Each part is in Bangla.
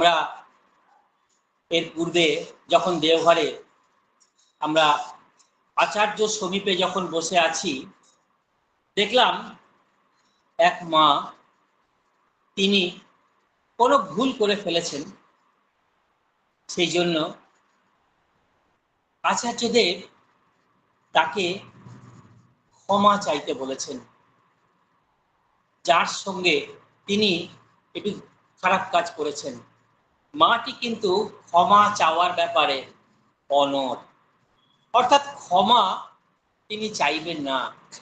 আমরা এর পূর্বে যখন দেওঘরে আমরা আচার্য সমীপে যখন বসে আছি, দেখলাম এক মা তিনি কোনো ভুল করে ফেলেছেন। সেই জন্য আচার্যদেব তাকে ক্ষমা চাইতে বলেছেন। যার সঙ্গে তিনি একটু খারাপ কাজ করেছেন। মাটি কিন্তু ক্ষমা চাওয়ার ব্যাপারে অনর অর্থাৎ ক্ষমা তিনি চাইবেন না।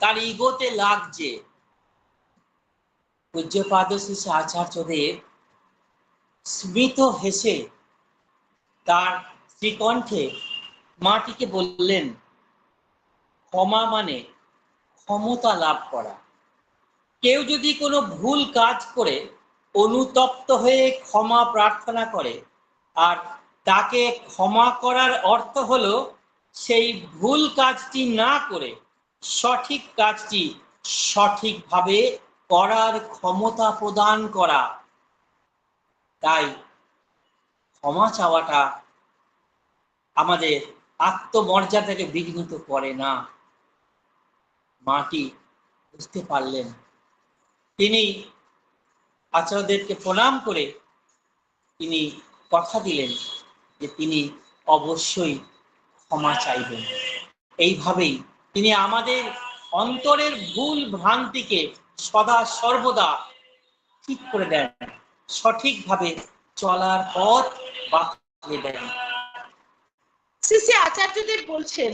তার ইগোতে লাগছে। পূজ্যপাদ শিশু আচার্যদেব স্মিত হেসে তার শ্রীকণ্ঠে মাটিকে বললেন, ক্ষমা মানে ক্ষমতা লাভ করা। কেউ যদি কোনো ভুল কাজ করে অনুতপ্ত হয়ে ক্ষমা প্রার্থনা করে। আর তাকে ক্ষমা করার অর্থ হলো, সেই ভুল কাজটি না করে সঠিক কাজটি সঠিকভাবে করার ক্ষমতা প্রদান করা। তাই ক্ষমা চাওয়াটা আমাদের আত্মমর্যাদাকে বিঘ্নিত করে না। মাটি বুঝতে পারলেন। তিনি আচার্যদেরকে প্রণাম করে তিনি কথা দিলেন যে তিনি অবশ্যই ক্ষমা চাইবেন। এইভাবেই তিনি আমাদের অন্তরের ভুল ভ্রান্তিকে সদা সর্বদা ঠিক করে দেন, সঠিকভাবে চলার পথ বাতলে দেন। শ্রী আচার্যদেব বলছেন,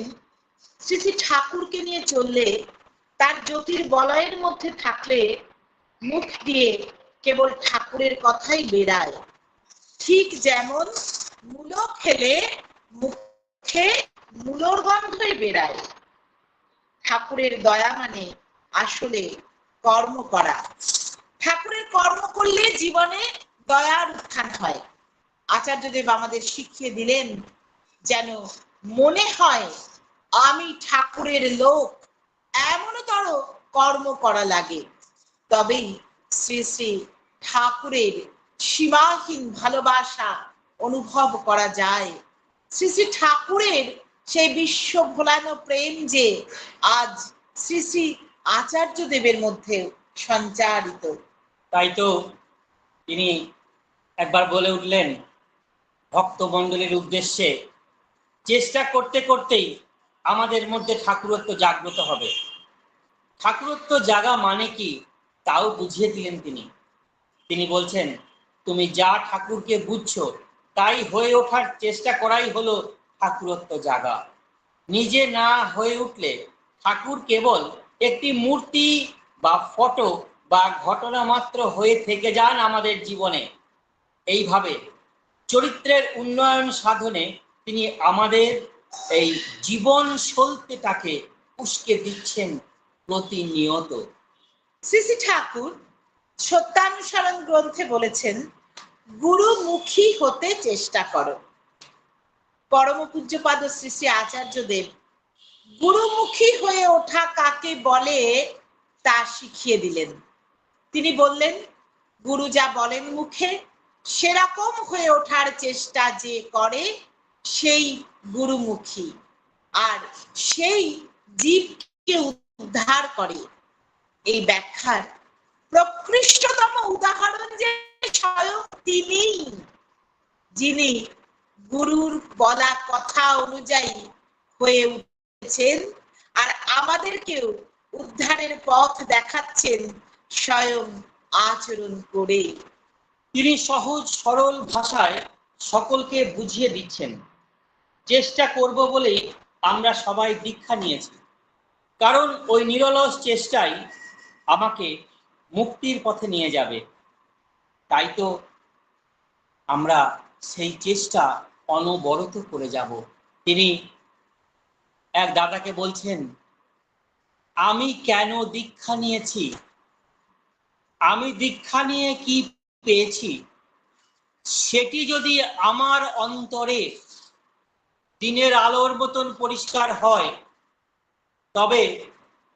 শ্রী ঠাকুরকে নিয়ে চললে তার জ্যোতির বলয়ের মধ্যে থাকলে মুখ দিয়ে কেবল ঠাকুরের কথাই বেরায় ঠিক যেমন মূলো খেলে মুখে মূলর গন্ধই বেরায় ঠাকুরের দয়া মানে আসলে কর্ম করা। ঠাকুরের কর্ম করলে জীবনে দয়ার উত্থান হয়। আচার্যদেব আমাদের শিখিয়ে দিলেন যেন মনে হয় আমি ঠাকুরের লোক, এমনতর কর্ম করা লাগে। তবেই শ্রী শ্রী ঠাকুরের সীমাহীন ভালোবাসা অনুভব করা যায়। শ্রী শ্রী ঠাকুরের সেই বিশ্ব ভোলানো প্রেম যে আজ শ্রী শ্রী আচার্য দেবের মধ্যে সঞ্চারিত। তাই তো তিনি একবার বলে উঠলেন, ভক্ত ভক্তমণ্ডলীর উদ্দেশ্যে চেষ্টা করতে করতেই আমাদের মধ্যে ঠাকুরত্ব জাগ্রত হবে। ঠাকুরত্ব জাগা মানে কি? তাও বুঝিয়ে দিলেন তিনি। তিনি বলছেন, তুমি যা ঠাকুরকে বুঝছ, তাই হয়ে ওঠার চেষ্টা করাই হলো ঠাকুরত্ব জাগা। নিজে না হয়ে উঠলে ঠাকুর কেবল একটি মূর্তি বা ফটো বা ঘটনা মাত্র হয়ে থেকে যান আমাদের জীবনে। এইভাবে চরিত্রের উন্নয়ন সাধনে তিনি আমাদের এই জীবন সলতেটাকে উস্কে দিচ্ছেন প্রতিনিয়ত। শ্রী ঠাকুর সত্যানুসরণ গ্রন্থে বলেছেন, গুরুমুখী হতে চেষ্টা করো। পরম পূজ্যপাদ শ্রী শ্রী আচার্য দেব গুরুমুখী হয়ে ওঠা কাকে বলে তা শিখিয়ে দিলেন। তিনি বললেন, গুরু যা বলেন মুখে, সেরকম হয়ে ওঠার চেষ্টা যে করে, সেই গুরুমুখী। আর সেই জীবকে উদ্ধার করে। এই ব্যাখ্যার প্রকৃষ্টতম উদাহরণ যে স্বয়ং তিনি যিনি গুরুর বলা কথা অনুযায়ী হয়ে উঠেছেন আর আমাদেরকেও উদ্ধারের পথ দেখাচ্ছেন স্বয়ং আচরণ করে। তিনি সহজ, সরল ভাষায় সকলকে বুঝিয়ে দিচ্ছেন। চেষ্টা করব বলেই আমরা সবাই দীক্ষা নিয়েছি। কারণ ওই নিরলস চেষ্টাই আমাকে মুক্তির পথে নিয়ে যাবে। তাই তো আমরা সেই চেষ্টা অনবরত করে যাব। তিনি এক দাদাকে বলছেন, আমি কেন দীক্ষা নিয়েছি? আমি দীক্ষা নিয়ে কি পেয়েছি? সেটি যদি আমার অন্তরে দিনের আলোর মতন পরিষ্কার হয়, তবে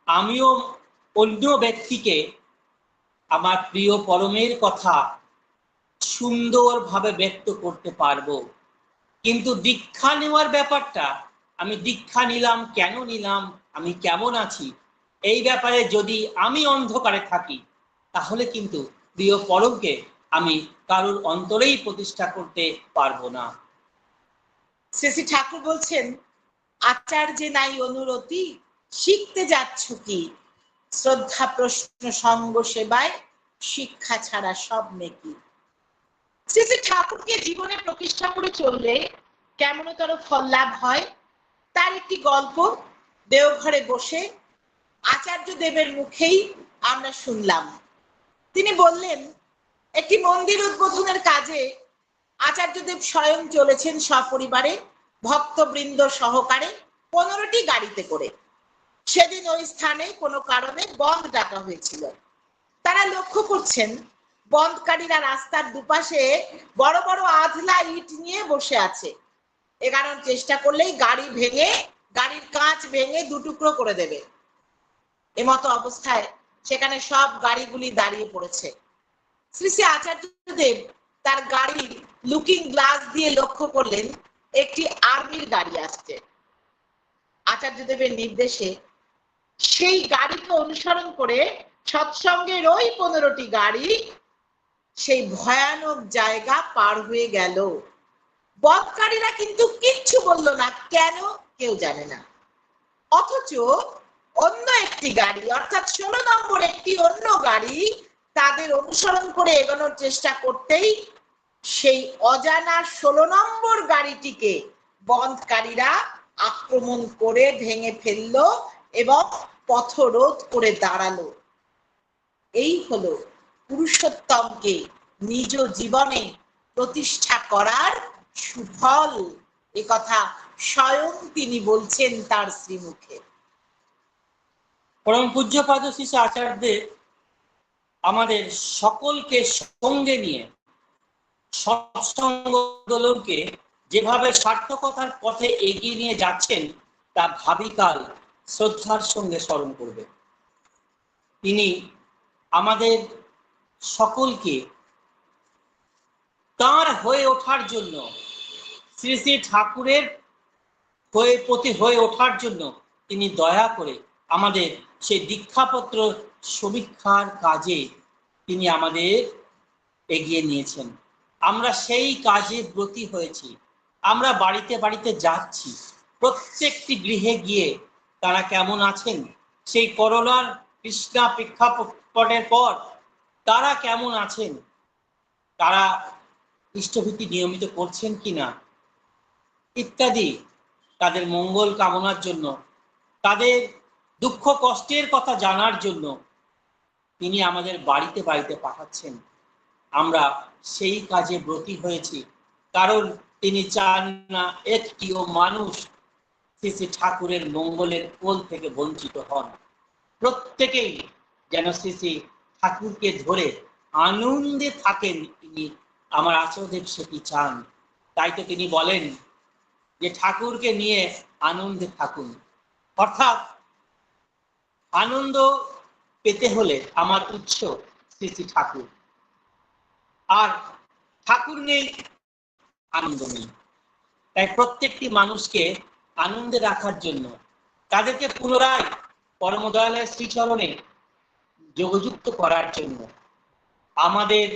আমিও অন্য ব্যক্তিকে আমার প্রিয় পরমের কথা সুন্দরভাবে ব্যক্ত করতে পারব। কিন্তু দীক্ষা নেওয়ার ব্যাপারটা, আমি দীক্ষা নিলাম, কেন নিলাম, আমি কেমন আছি, এই ব্যাপারে যদি আমি অন্ধকারে থাকি, তাহলে কিন্তু প্রিয় পরমকে আমি কারোর অন্তরেই প্রতিষ্ঠা করতে পারব না। শ্রী ঠাকুর বলছেন, আচার্যে নাই অনুরতি, শিখতে যাচ্ছ কি? শ্রদ্ধা প্রশ্ন সঙ্গ সেবায়, শিক্ষা ছাড়া সব নেকি। শ্রী শ্রী ঠাকুরকে জীবনে প্রতিষ্ঠা করে চললে কেমনতর ফল লাভ হয়, তার একটি গল্প দেওঘরে বসে আচার্য দেবের মুখেই আমরা শুনলাম। তিনি বললেন, একটি মন্দির উদ্বোধনের কাজে আচার্যদেব স্বয়ং চলেছেন সপরিবারে, ভক্তবৃন্দ সহকারে পনেরোটি গাড়িতে করে। সেদিন ওই স্থানে কোনো কারণে বন্ধ ডাকা হয়েছিল। তারা লক্ষ্য করছেন, বন্ধকারীরা রাস্তার দুপাশে বড় বড় আধলা ইট নিয়ে বসে আছে। এগানোর চেষ্টা করলেই গাড়ি ভেঙে, গাড়ির কাঁচ ভেঙে দুটুকরো করে দেবে। এমতো অবস্থায় সেখানে সব গাড়িগুলি দাঁড়িয়ে পড়েছে। শ্রী শ্রী আচার্যদেব তার গাড়ির লুকিং গ্লাস দিয়ে লক্ষ্য করলেন, একটি আর্মির গাড়ি আসছে। আচার্যদেবের নির্দেশে সেই গাড়িকে অনুসরণ করে সৎসঙ্গের ওই পনেরোটি গাড়ি। সেই ভয়ানক জায়গা পার হয়ে গেল। বদকারীরা কিন্তু কিচ্ছু বলল না, কেন কেউ জানে না। অথচ অন্য একটি গাড়ি, অর্থাৎ ষোলো নম্বর একটি অন্য গাড়ি, তাদের অনুসরণ করে এগোনোর চেষ্টা করতেই সেই অজানা ষোলো নম্বর গাড়িটিকে বন্ধকারীরা আক্রমণ করে ভেঙে ফেলল এবং পথরোধ করে দাঁড়াল। এই হলো পুরুষোত্তমকে নিজ জীবনে প্রতিষ্ঠা করার সুফল। এ কথা স্বয়ং তিনি বলছেন তার শ্রীমুখে। পরম পূজ্যপাদ শিশু আচার্যদের আমাদের সকলকে সঙ্গে নিয়ে, সৎসঙ্গ আন্দোলনকে যেভাবে সার্থকতার পথে এগিয়ে নিয়ে যাচ্ছেন, তা ভাবিকাল শ্রদ্ধার সঙ্গে স্মরণ করবে। তিনি আমাদের সকলকে তার হয়ে ওঠার জন্য, শ্রী শ্রী ঠাকুরের হয়ে প্রতি হয়ে ওঠার জন্য তিনি দয়া করে আমাদের সেই দীক্ষাপত্র সমীক্ষার কাজে তিনি আমাদের এগিয়ে নিয়েছেন। আমরা সেই কাজে ব্রতী হয়েছি। আমরা বাড়িতে বাড়িতে যাচ্ছি। প্রত্যেকটি গৃহে গিয়ে তারা কেমন আছেন? সেই করোনার কৃষ্ণা প্রেক্ষাপটের পর তারা কেমন আছেন? তারা ইষ্টভীতি নিয়মিত করছেন কিনা? ইত্যাদি তাদের মঙ্গল কামনার জন্য, তাদের দুঃখ কষ্টের কথা জানার জন্য তিনি আমাদের বাড়িতে বাড়িতে পাঠাচ্ছেন। আমরা সেই কাজে ব্রতী হয়েছি। কারণ তিনি চান না, একটিও মানুষ শ্রী ঠাকুরের মঙ্গলের কোল থেকে বঞ্চিত হন। প্রত্যেকেই যেন শ্রী শ্রী ঠাকুরকে ধরে আনন্দে থাকেন তিনি, আমার আচার্যদেব সেটি চান। তাই তো তিনি বলেন যে, ঠাকুরকে নিয়ে আনন্দে থাকুন। অর্থাৎ আনন্দ পেতে হলে আমার উৎস শ্রী শ্রী ঠাকুর। আর ঠাকুর নেই, আনন্দ নেই। তাই প্রত্যেকটি মানুষকে আনন্দে রাখার জন্য। তাদেরকে পুনরায় পরমদয়ালয়ের শ্রীচরণে যোগযুক্ত করার জন্য। আমাদের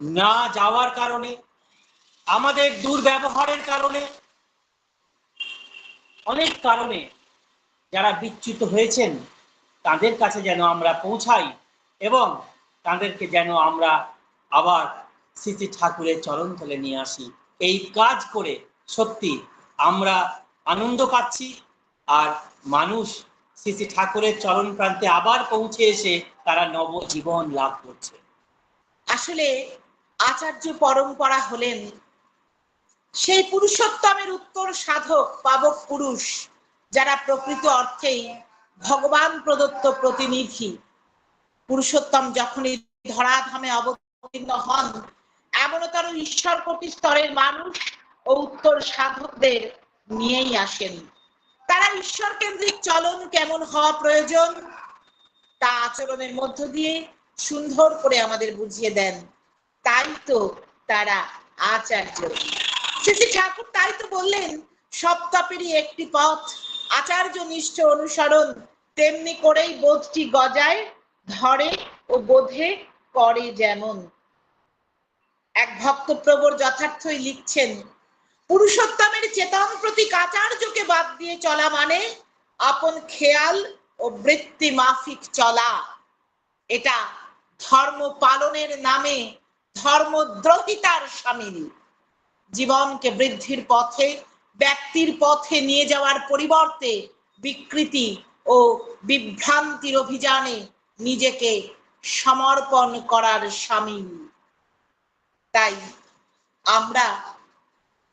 না যাওয়ার কারণে, আমাদের দুর্ব্যবহারের কারণে, অনেক কারণে যারা বিচ্যুত হয়েছেন, তাদের কাছে যেন আমরা পৌঁছাই এবং তাদেরকে যেন আমরা আবার স্মৃতি ঠাকুরের চরণ তলে নিয়ে আসি। এই কাজ করে সত্যি আমরা আনন্দ পাচ্ছি আর মানুষ শ্রী শ্রী ঠাকুরের চরণ প্রান্তে আবার পৌঁছে এসে তারা নবজীবন লাভ করছে। আসলে আচার্য পরম্পরা হলেন সেই পুরুষোত্তমের উত্তর সাধক পাবক পুরুষ, যারা প্রকৃত অর্থেই ভগবান প্রদত্ত প্রতিনিধি। পুরুষোত্তম যখনই ধরাধামে অবতীর্ণ হন এমনতর ঈশ্বর কোটি স্তরের মানুষ ও উত্তর সাধকদের নিয়েই আসেন। তারা ঈশ্বর কেন্দ্রিক চলন কেমন হওয়া প্রয়োজন, তা আচরণের মধ্য দিয়ে সুন্দর করে আমাদের বুঝিয়ে দেন। তাই তো তারা আচার্য। শ্রী ঠাকুর তাই তো বললেন সব তপেরই একটি পথ, আচার্য নিষ্ঠ অনুসরণ, তেমনি করেই বোধটি গজায়, ধরে ও বোধে করে যেমন। এক ভক্ত প্রবর যথার্থই লিখছেন পুরুষোত্তমের চেতন প্রতীক আচার্যকে বাদ দিয়ে চলা মানে আপন খেয়াল ও বৃত্তি মাফিক চলা। এটা ধর্ম পালনের নামে ধর্মদ্রোহিতার সামিল। জীবনকে বৃদ্ধির পথে, ব্যক্তির পথে নিয়ে যাওয়ার পরিবর্তে বিকৃতি ও বিভ্রান্তির অভিযানে নিজেকে সমর্পণ করার সামিল। তাই আমরা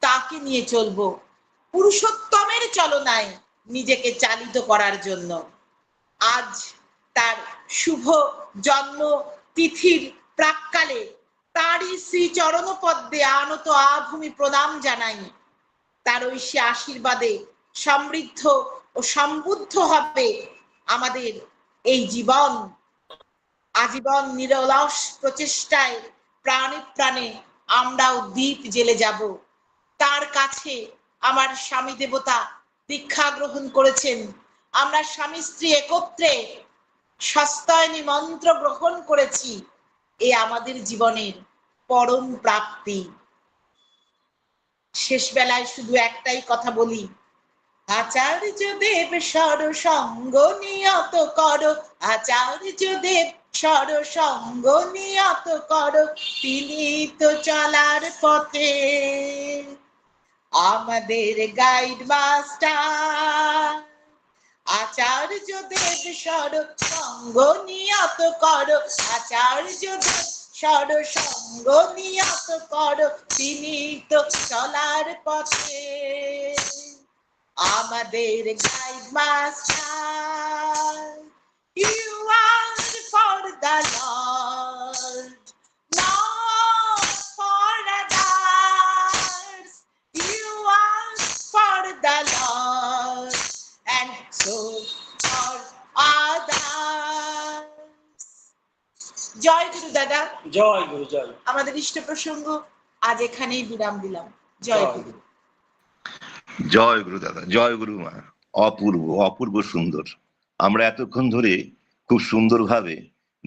তাকে নিয়ে চলবো। পুরুষোত্তমের চলনায় নিজেকে চালিত করার জন্য। আজ তার শুভ জন্ম তিথির প্রাককালে তারই শ্রী চরণপদ্মে আনত আভূমি প্রণাম জানাই। তার ঐশী আশীর্বাদে সমৃদ্ধ ও সম্বুদ্ধ হবে আমাদের এই জীবন। আজীবন নিরলস প্রচেষ্টায় প্রাণে প্রাণে আমরাও দ্বীপ জেলে যাব। তার কাছে আমার স্বামী দেবতা দীক্ষা গ্রহণ করেছেন। আমরা স্বামী স্ত্রী একত্রে সস্তায়নী মন্ত্র গ্রহণ করেছি। এ আমাদের জীবনের পরম প্রাপ্তি। শেষ বেলায় শুধু একটাই কথা বলি। আচার্য দেব সরসঙ্গ নিয়ত করো। আচার্য দেব সরসঙ্গ নিয়ত কর। তিনি তো চলার পথে। আমাদের গাইড মাস্টার আচার্য দেব সরসঙ্গ নিয়ত করো, আচার্য দেব সরসঙ্গ নিয়ত করো, তিনি তো চলার পথে। আমাদের guide master you are for the দাদা। জয় গুরু জয়। আমাদের ইষ্ট প্রসঙ্গ আজ এখানেই বিরাম দিলাম। জয় গুরু। জয় গুরু দাদা জয় গুরু মা। অপূর্ব অপূর্ব সুন্দর। আমরা এতক্ষণ ধরে খুব সুন্দরভাবে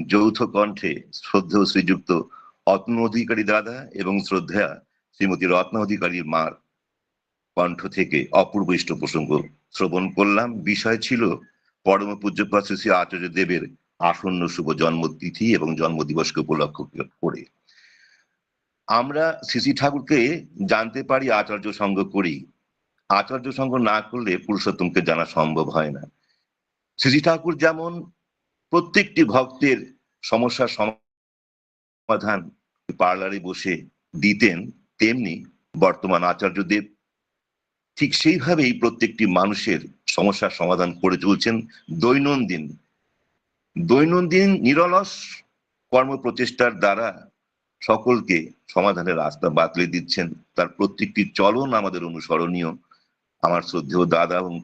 যৌথ কণ্ঠে শ্রদ্ধেয় শ্রীযুক্ত অত্ন অধিকারী দাদা এবং শ্রদ্ধা শ্রীমতী রত্ন অধিকারীর মার কণ্ঠ থেকে অপূর্ব ইষ্ট প্রসঙ্গ শ্রবণ করলাম। বিষয় ছিল পরম পূজ্যপাত শ্রী শ্রী আচার্য দেবের আসন্ন শুভ জন্মতিথি এবং জন্মদিবসকে উপলক্ষ করে। আমরা শ্রী ঠাকুরকে জানতে পারি, আচার্য সঙ্গ করি। আচার্য সঙ্গ না করলে পুরুষোত্তমকে জানা সম্ভব হয় না। শ্রী ঠাকুর যেমন প্রত্যেকটি ভক্তের সমস্যার সমাধান পার্লারে বসে দিতেন, তেমনি বর্তমান আচার্যদেব ঠিক সেইভাবেই প্রত্যেকটি মানুষের সমস্যার সমাধান করে চলছেন দৈনন্দিন দৈনন্দিন নিরলস কর্ম প্রচেষ্টার দ্বারা সকলকে সমাধানের রাস্তা বাতলে দিচ্ছেন। তার প্রত্যেকটি চলন আমাদের অনুসরণীয়। আমার শ্রদ্ধেয় দাদা এবং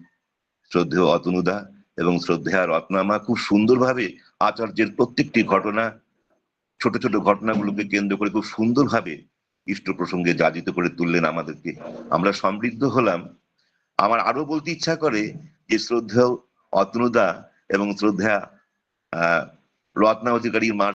শ্রদ্ধেয় অতনুদা এবং শ্রদ্ধেয়া রত্নামা খুব সুন্দরভাবে আচার্যের প্রত্যেকটি ঘটনা, ছোট ছোট ঘটনাগুলোকে কেন্দ্র করে খুব সুন্দরভাবে ইষ্ট প্রসঙ্গে যাজিত করে তুললেন আমাদেরকে। আমরা সমৃদ্ধ হলাম। আমার আরও বলতে ইচ্ছা করে যে শ্রদ্ধেয় অতনুদা এবং শ্রদ্ধা আহ রত্না অধিকারী মা